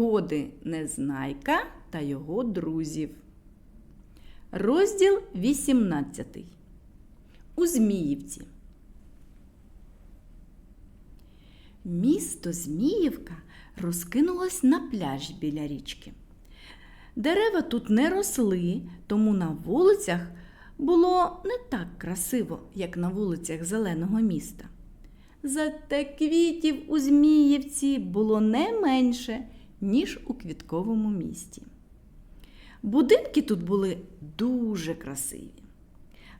Пригоди Незнайка та його друзів. Розділ 18. У Зміївці. Місто Зміївка розкинулось на пляж біля річки. Дерева тут не росли, тому на вулицях було не так красиво, як на вулицях зеленого міста. Зате квітів у Зміївці було не менше, ніж у квітковому місті. Будинки тут були дуже красиві.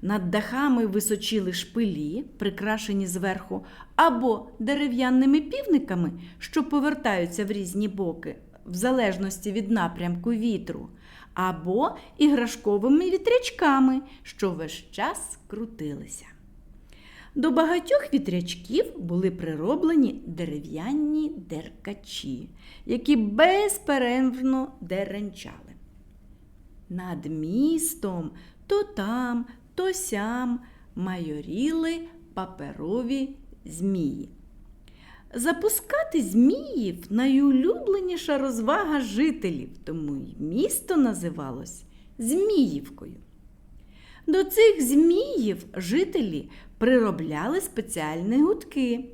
Над дахами височили шпилі, прикрашені зверху, або дерев'яними півниками, що повертаються в різні боки, в залежності від напрямку вітру, або іграшковими вітрячками, що весь час крутилися. До багатьох вітрячків були прироблені дерев'яні деркачі, які безперервно деренчали. Над містом то там, то сям майоріли паперові змії. Запускати зміїв найулюбленіша розвага жителів, тому й місто називалось Зміївкою. До цих зміїв жителі приробляли спеціальні гудки.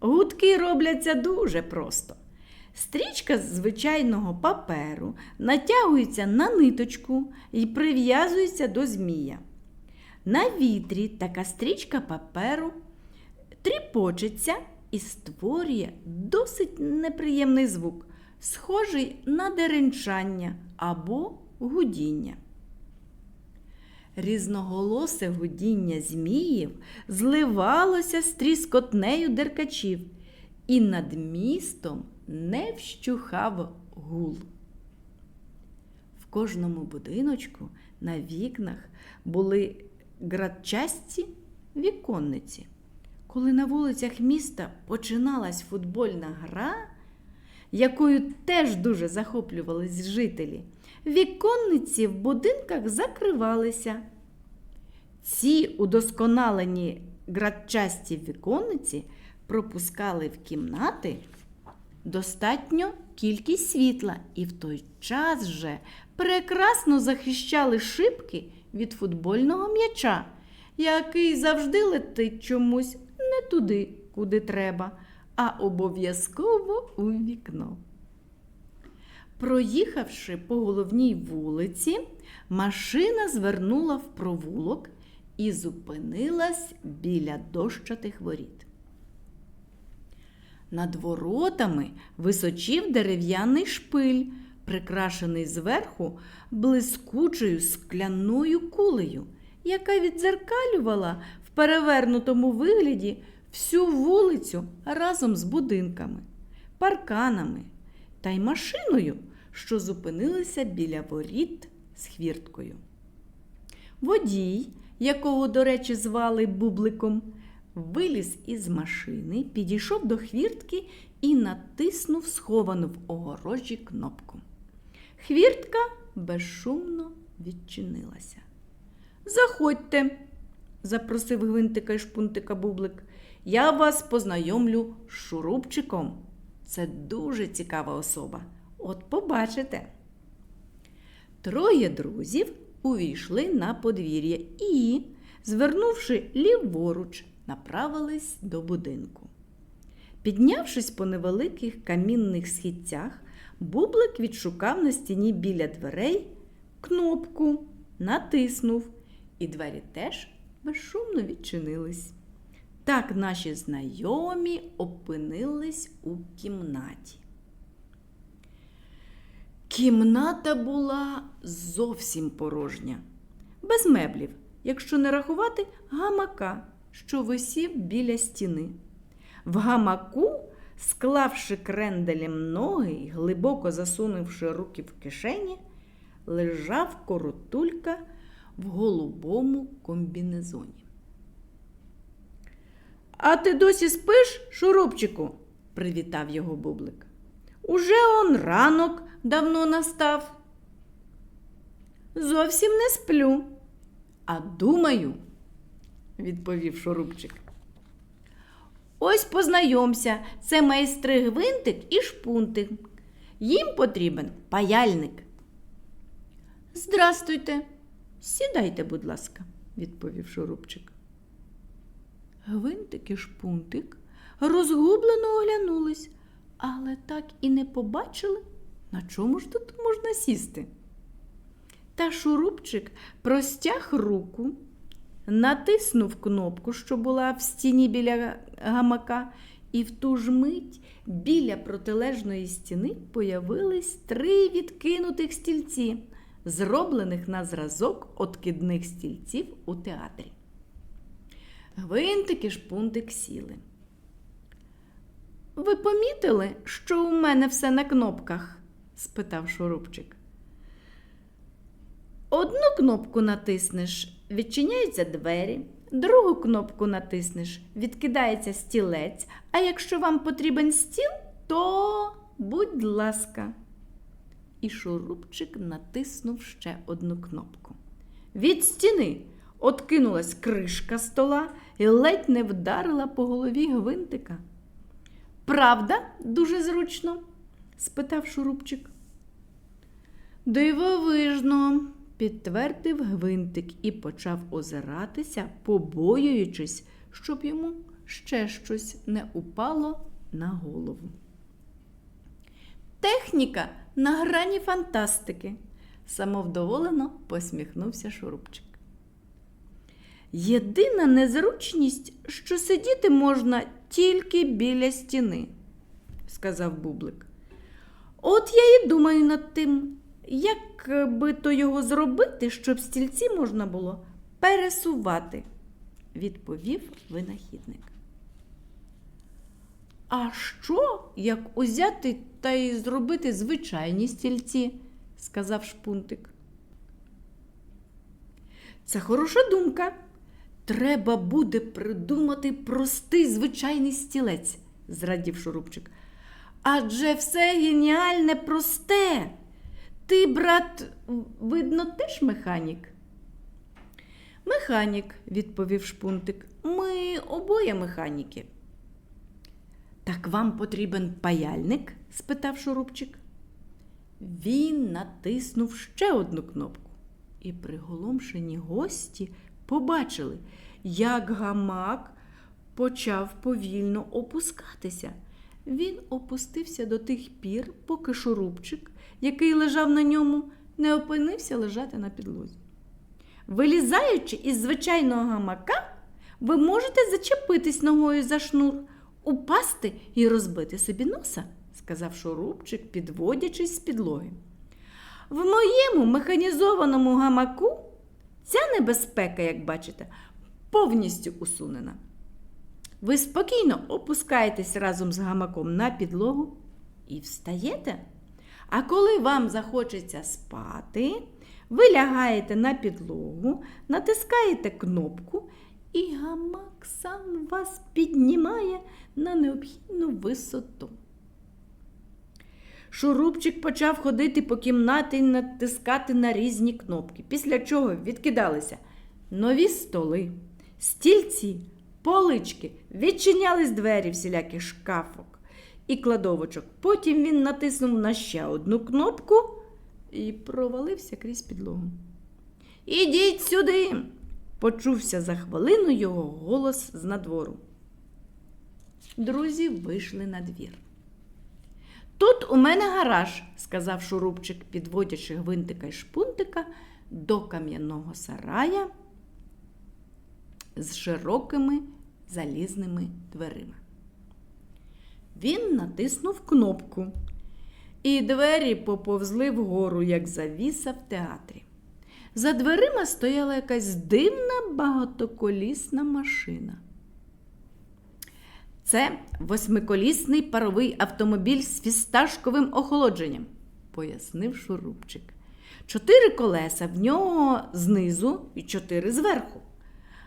Гудки робляться дуже просто. Стрічка з звичайного паперу натягується на ниточку і прив'язується до змія. На вітрі така стрічка паперу тріпочеться і створює досить неприємний звук, схожий на деренчання або гудіння. Різноголосе гудіння зміїв зливалося з тріскотнею деркачів, і над містом не вщухав гул. В кожному будиночку на вікнах були градчасті віконниці. Коли на вулицях міста починалась футбольна гра, якою теж дуже захоплювались жителі, віконниці в будинках закривалися. Ці удосконалені градчасті віконниці пропускали в кімнати достатньо кількість світла і в той час же прекрасно захищали шибки від футбольного м'яча, який завжди летить чомусь не туди, куди треба, а обов'язково у вікно. Проїхавши по головній вулиці, машина звернула в провулок і зупинилась біля дощатих воріт. Над воротами височів дерев'яний шпиль, прикрашений зверху блискучою скляною кулею, яка відзеркалювала в перевернутому вигляді всю вулицю разом з будинками, парканами та й машиною, що зупинилися біля воріт з хвірткою. Водій, якого, до речі, звали Бубликом, виліз із машини, підійшов до хвіртки і натиснув сховану в огорожі кнопку. Хвіртка безшумно відчинилася. Заходьте, запросив гвинтика й шпунтика Бублик. Я вас познайомлю з шурупчиком. Це дуже цікава особа. От побачите. Троє друзів увійшли на подвір'я і, звернувши ліворуч, направились до будинку. Піднявшись по невеликих камінних східцях, Бублик відшукав на стіні біля дверей кнопку, натиснув, і двері теж безшумно відчинились. Так наші знайомі опинились у кімнаті. Кімната була зовсім порожня, без меблів, якщо не рахувати гамака, що висів біля стіни. В гамаку, склавши кренделем ноги і глибоко засунувши руки в кишені, лежав коротулька в голубому комбінезоні. А ти досі спиш, шурупчику? привітав його бублик. Уже он ранок давно настав. Зовсім не сплю, а думаю, відповів шурупчик. Ось познайомся, це майстри гвинтик і шпунтик. Їм потрібен паяльник. Здрастуйте, сідайте, будь ласка, відповів шурупчик. Гвинтик і шпунтик розгублено оглянулись, але так і не побачили, на чому ж тут можна сісти. Та шурупчик простяг руку, натиснув кнопку, що була в стіні біля гамака, і в ту ж мить біля протилежної стіни появились три відкинутих стільці, зроблених на зразок откидних стільців у театрі. Гвинтик і шпунтик сіли. Ви помітили, що у мене все на кнопках? спитав шурупчик. Одну кнопку натиснеш, відчиняються двері, другу кнопку натиснеш, відкидається стілець, а якщо вам потрібен стіл, то будь ласка. І шурупчик натиснув ще одну кнопку. Від стіни откинулась кришка стола і ледь не вдарила по голові гвинтика. Правда, дуже зручно? спитав шурупчик. Дивовижно, підтвердив гвинтик і почав озиратися, побоюючись, щоб йому ще щось не упало на голову. Техніка на грані фантастики, самовдоволено посміхнувся шурупчик. Єдина незручність, що сидіти можна тільки біля стіни, сказав Бублик. От я і думаю над тим, як би то його зробити, щоб стільці можна було пересувати, відповів винахідник. А що, як узяти та й зробити звичайні стільці? сказав шпунтик. Це хороша думка. Треба буде придумати простий звичайний стілець, зрадів шурупчик. Адже все геніальне просте. Ти, брат, видно, теж механік? Механік, відповів шпунтик. Ми обоє механіки. Так вам потрібен паяльник? спитав шурупчик. Він натиснув ще одну кнопку, і приголомшені гості побачили, як гамак почав повільно опускатися. Він опустився до тих пір, поки шурупчик, який лежав на ньому, не опинився лежати на підлозі. Вилізаючи із звичайного гамака, ви можете зачепитись ногою за шнур, упасти і розбити собі носа, сказав шурупчик, підводячись з підлоги. В моєму механізованому гамаку ця небезпека, як бачите, повністю усунена. Ви спокійно опускаєтесь разом з гамаком на підлогу і встаєте. А коли вам захочеться спати, ви лягаєте на підлогу, натискаєте кнопку, і гамак сам вас піднімає на необхідну висоту. Шурупчик почав ходити по кімнаті і натискати на різні кнопки, після чого відкидалися нові столи, стільці, полички, відчинялись двері всіляких шкафок і кладовочок. Потім він натиснув на ще одну кнопку і провалився крізь підлогу. Ідіть сюди, почувся за хвилину його голос з надвору. Друзі вийшли на двір. Тут у мене гараж, сказав шурупчик, підводячи гвинтика й шпунтика до кам'яного сарая з широкими залізними дверима. Він натиснув кнопку, і двері поповзли вгору, як завіса в театрі. За дверима стояла якась дивна багатоколісна машина. Це восьмиколісний паровий автомобіль з фісташковим охолодженням, пояснив шурупчик. Чотири колеса в нього знизу і чотири зверху.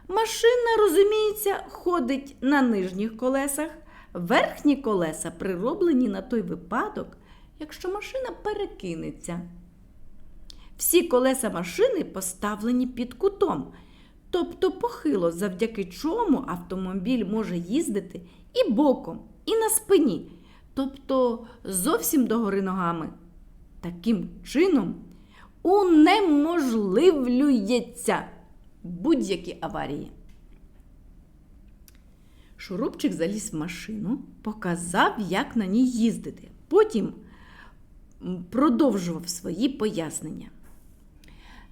Машина, розуміється, ходить на нижніх колесах, верхні колеса прироблені на той випадок, якщо машина перекинеться. Всі колеса машини поставлені під кутом, тобто похило, завдяки чому автомобіль може їздити і боком, і на спині, тобто зовсім догори ногами. Таким чином унеможливлюється будь-які аварії. Шурупчик заліз в машину, показав, як на ній їздити. Потім продовжував свої пояснення.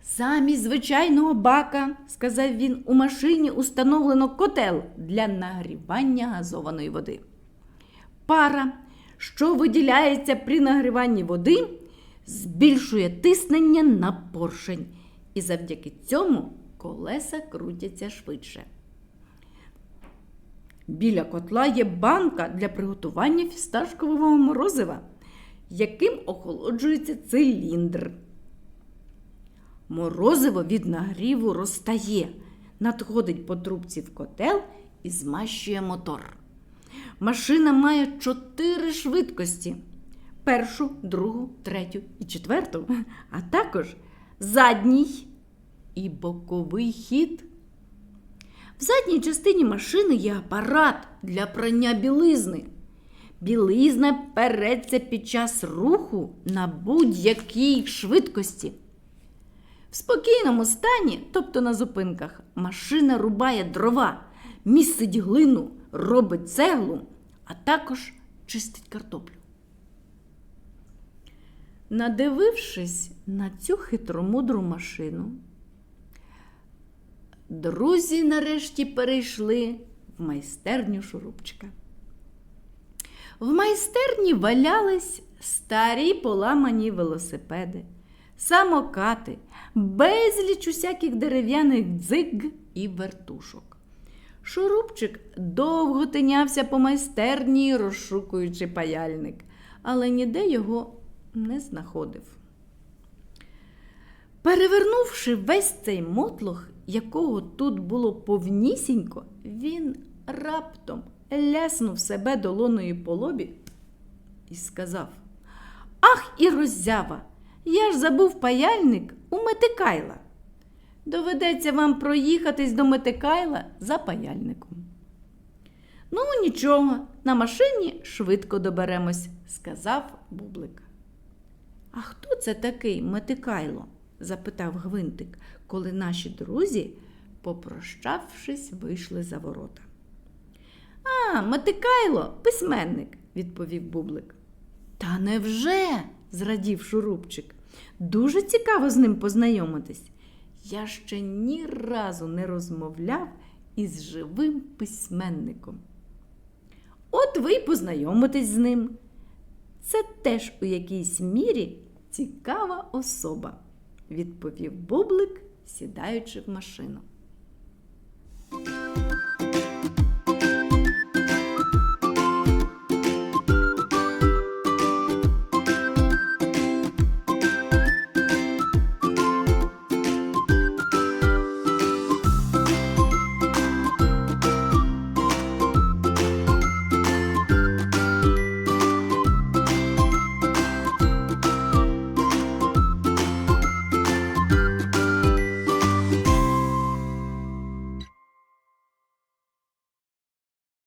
Замість звичайного бака, сказав він, у машині установлено котел для нагрівання газованої води. Пара, що виділяється при нагріванні води, збільшує тиснення на поршень, і завдяки цьому колеса крутяться швидше. Біля котла є банка для приготування фісташкового морозива, яким охолоджується циліндр. Морозиво від нагріву розтає, надходить по трубці в котел і змащує мотор. Машина має чотири швидкості: першу, другу, третю і четверту, а також задній і боковий хід. В задній частині машини є апарат для прання білизни. Білизна переться під час руху на будь-якій швидкості. В спокійному стані, тобто на зупинках, машина рубає дрова, місить глину, робить цеглу, а також чистить картоплю. Надивившись на цю хитромудру машину, друзі нарешті перейшли в майстерню шурупчика. В майстерні валялись старі поламані велосипеди, самокати, безліч усяких дерев'яних дзиг і вертушок. Шурупчик довго тинявся по майстерні, розшукуючи паяльник, але ніде його не знаходив. Перевернувши весь цей мотлох, якого тут було повнісінько, він раптом ляснув себе долоною по лобі і сказав: Ах, і роззява! Я ж забув паяльник у Метикайла. Доведеться вам проїхатись до Метикайла за паяльником. Ну, нічого, на машині швидко доберемось, сказав Бублик. А хто це такий Метикайло? запитав Гвинтик, коли наші друзі, попрощавшись, вийшли за ворота. А, Метикайло, письменник, відповів Бублик. Та невже? Зрадів шурупчик. Дуже цікаво з ним познайомитись. Я ще ні разу не розмовляв із живим письменником. От ви й познайомитесь з ним. Це теж у якійсь мірі цікава особа, відповів Бублик, сідаючи в машину.